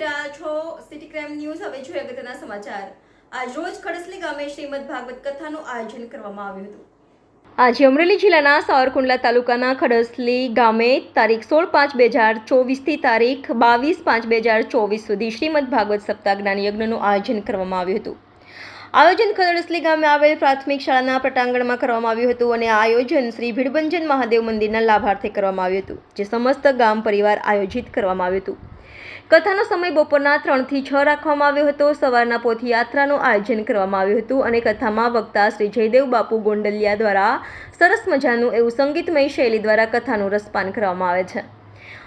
છો city crime news. હવે જોઈએ અગત્યના સમાચાર. આજ રોજ ખડસલી ગામે શ્રીમદ ભાગવત કથાનું આયોજન કરવામાં આવ્યું હતું. આજે અમરેલી જિલ્લાના સાવરકુંડલા તાલુકાના ખડસલી ગામે તારીખ સોળ પાંચ બે હજાર ચોવીસથી તારીખ બાવીસ પાંચ બે હજાર ચોવીસ સુધી શ્રીમદ ભાગવત સપ્તાહ જ્ઞાન યજ્ઞનું આયોજન કરવામાં આવ્યું હતું. આયોજન ખડસલી ગામે આવેલ પ્રાથમિક શાળાના પટાંગણમાં કરવામાં આવ્યું હતું અને આયોજન શ્રી ભીડભંજન મહાદેવ મંદિરના લાભાર્થે કરવામાં આવ્યું હતું, જે સમસ્ત ગામ પરિવાર આયોજિત કરવામાં આવ્યું હતું. કથાનો સમય બપોરના ત્રણથી છ રાખવામાં આવ્યો હતો. સવારના પોથી યાત્રાનું આયોજન કરવામાં આવ્યું હતું અને કથામાં વક્તા શ્રી જયદેવ બાપુ ગોંડલિયા દ્વારા સરસ મજાનું એવું સંગીતમય શૈલી દ્વારા કથાનું રસપાન કરવામાં આવે છે.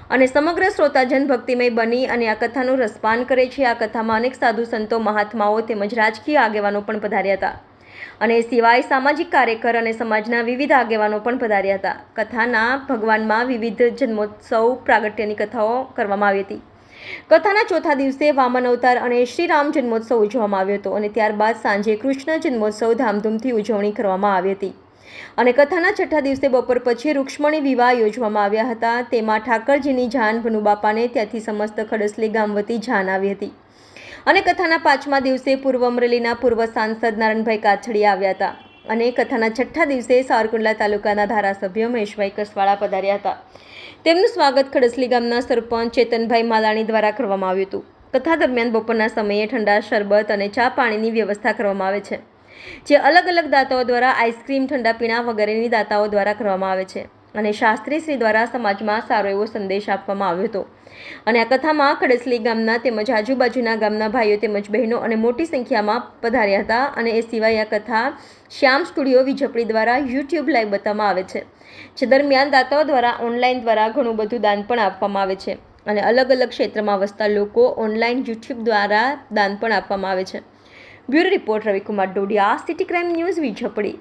અને સમગ્ર શ્રોતાજન ભક્તિમય બની અને આ કથાનું રસપાન કરે છે. આ કથામાં અનેક સાધુ સંતો, મહાત્માઓ તેમજ રાજકીય આગેવાનો પણ પધાર્યા હતા અને સિવાય સામાજિક કાર્યકર અને સમાજના વિવિધ આગેવાનો પણ પધાર્યા હતા. કથાના ભગવાનમાં વિવિધ જન્મોત્સવ પ્રાગટ્યની કથાઓ કરવામાં આવી હતી. કથાના ચોથા દિવસે વામન અવતાર અને શ્રી રામ જન્મોત્સવ ઉજવવામાં આવ્યો હતો અને ત્યારબાદ સાંજે કૃષ્ણ જન્મોત્સવ ધામધૂમથી ઉજવણી કરવામાં આવી હતી. અને કથાના છઠ્ઠા દિવસે બપોર પછી રૂક્ષ્મણી વિવાહ યોજવામાં આવ્યા હતા. તેમાં ઠાકરજીની જાન ભનુબાપાને ત્યાંથી સમસ્ત ખડસલી ગામ વતી જાન આવી હતી. અને કથાના પાંચમા દિવસે પૂર્વ અમરેલીના પૂર્વ સાંસદ નારણભાઈ કાછડિયા આવ્યા હતા. અને કથાના છઠ્ઠા દિવસે સારકુંડલા તાલુકાના ધારાસભ્ય મહેશભાઈ કસવાળા પધાર્યા હતા. તેમનું સ્વાગત ખડસલી ગામના સરપંચ ચેતનભાઈ માલાણી દ્વારા કરવામાં આવ્યું હતું. કથા દરમિયાન બપોરના સમયે ઠંડા શરબત અને ચા પાણીની વ્યવસ્થા કરવામાં આવે છે. જે અલગ અલગ દાતાઓ દ્વારા આઈસ્ક્રીમ ઠંડા પીણા વગેરેની દાતાઓ દ્વારા કરવામાં આવે છે. અને શાસ્ત્રી શ્રી દ્વારા સમાજમાં સારો એવો સંદેશ આપવામાં આવ્યો હતો. અને આ કથામાં ખડસલી ગામના તેમજ આજુબાજુના ગામના ભાઈઓ તેમજ બહેનો અને મોટી સંખ્યામાં પધાર્યા હતા અને એ સિવાય આ કથા શ્યામ સ્ટુડિયો વિજપડી દ્વારા યુટ્યુબ લાઈવ બતાવવામાં આવે છે. જે દરમિયાન દાતાઓ દ્વારા ઓનલાઈન દ્વારા ઘણું બધું દાન પણ આપવામાં આવે છે. અને અલગ અલગ ક્ષેત્રમાં વસતા લોકો ઓનલાઈન યુટ્યુબ દ્વારા દાન પણ આપવામાં આવે છે. Bureau report Ravikumar Dodiya city crime news Vijapadi